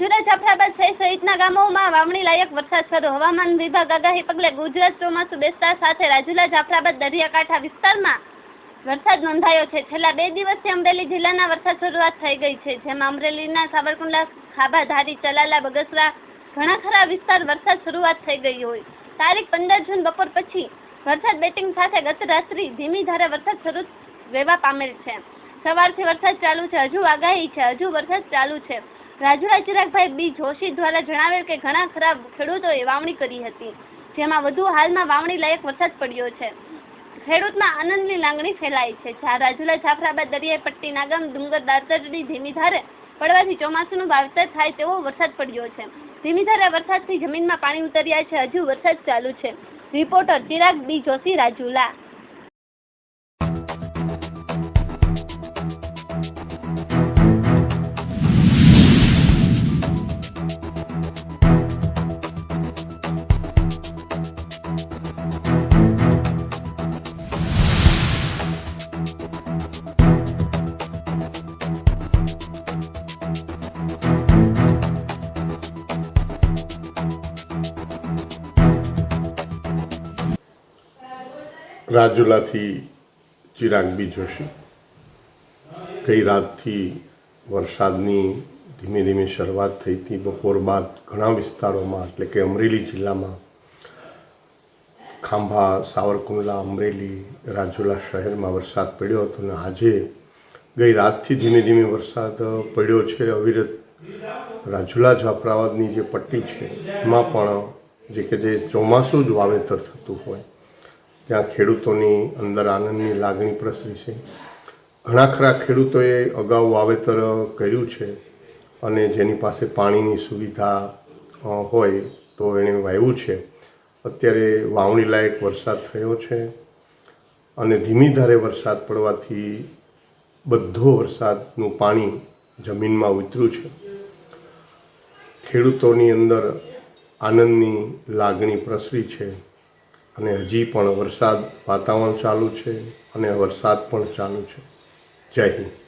જુરા જાફરાબાદ સહિત સહિતના ગામોમાં વાવણી લાયક વરસાદ શરૂ. હવામાન વિભાગ આગાહી પગલે ગુજરાત ચોમાસું બેસતા સાથે રાજુલા, જાફરાબાદ, દરિયાકાંઠા વિસ્તારમાં વરસાદ નોંધાયો છે. છેલ્લા બે દિવસથી અમરેલી જિલ્લાના વરસાદ શરૂઆત થઈ ગઈ છે, જેમાં અમરેલીના સાવરકુંડલા, ખાભા, ધારી, ચલાલા, બગસરા ઘણા ખરા વિસ્તાર વરસાદ શરૂઆત થઈ ગઈ હોય. તારીખ પંદર જૂન બપોર પછી વરસાદ બેટિંગ સાથે ગત રાત્રિ ધીમી ધારે વરસાદ શરૂ રહેવા પામેલ છે. સવારથી વરસાદ ચાલુ છે, હજુ આગાહી છે, હજુ વરસાદ ચાલુ છે. રાજુલા ચિરાગભાઈ બી જોશી દ્વારા જણાવેલ કે ઘણા ખરાબ ખેડૂતોએ વાવણી કરી હતી, જેમાં વધુ હાલમાં વાવણી લાયક વરસાદ પડ્યો છે. ખેડૂતમાં આનંદની લાગણી ફેલાઈ છે. જ્યાં રાજુલા જાફરાબાદ દરિયાઈ પટ્ટી નાગમ ડુંગર દાતરડી ધીમી ધારે પડવાથી ચોમાસુનું વાવેતર થાય તેવો વરસાદ પડ્યો છે. ધીમી ધારે વરસાદથી જમીનમાં પાણી ઉતર્યા છે. હજુ વરસાદ ચાલુ છે. Reporter Chirag B Joshi Rajula. રાજુલાથી Chirag B Joshi. ગઈ રાતથી વરસાદની ધીમે ધીમે શરૂઆત થઈ હતી. બપોર બાદ ઘણા વિસ્તારોમાં, એટલે કે અમરેલી જિલ્લામાં, ખાંભા, સાવરકુંડલા, અમરેલી, રાજુલા શહેરમાં વરસાદ પડ્યો હતો અને આજે ગઈ રાતથી ધીમે ધીમે વરસાદ પડ્યો છે. અવિરત રાજુલા જાફરાબાદની જે પટ્ટી છે, એમાં પણ જે કે જે ચોમાસું જ વાવેતર થતું હોય ત્યાં ખેડૂતોની અંદર આનંદની લાગણી પ્રસરી છે. ઘણા ખરા ખેડૂતોએ અગાઉ વાવેતર કર્યું છે અને જેની પાસે પાણીની સુવિધા હોય તો એણે વાવ્યું છે. અત્યારે વાવણી લાયક વરસાદ થયો છે અને ધીમી ધારે વરસાદ પડવાથી બધો વરસાદનું પાણી જમીનમાં ઉતર્યું છે. ખેડૂતોની અંદર આનંદની લાગણી પ્રસરી છે. અને હજી પણ વરસાદ વાતાવરણ ચાલુ છે અને વરસાદ પણ ચાલુ છે. જય હિન્દ.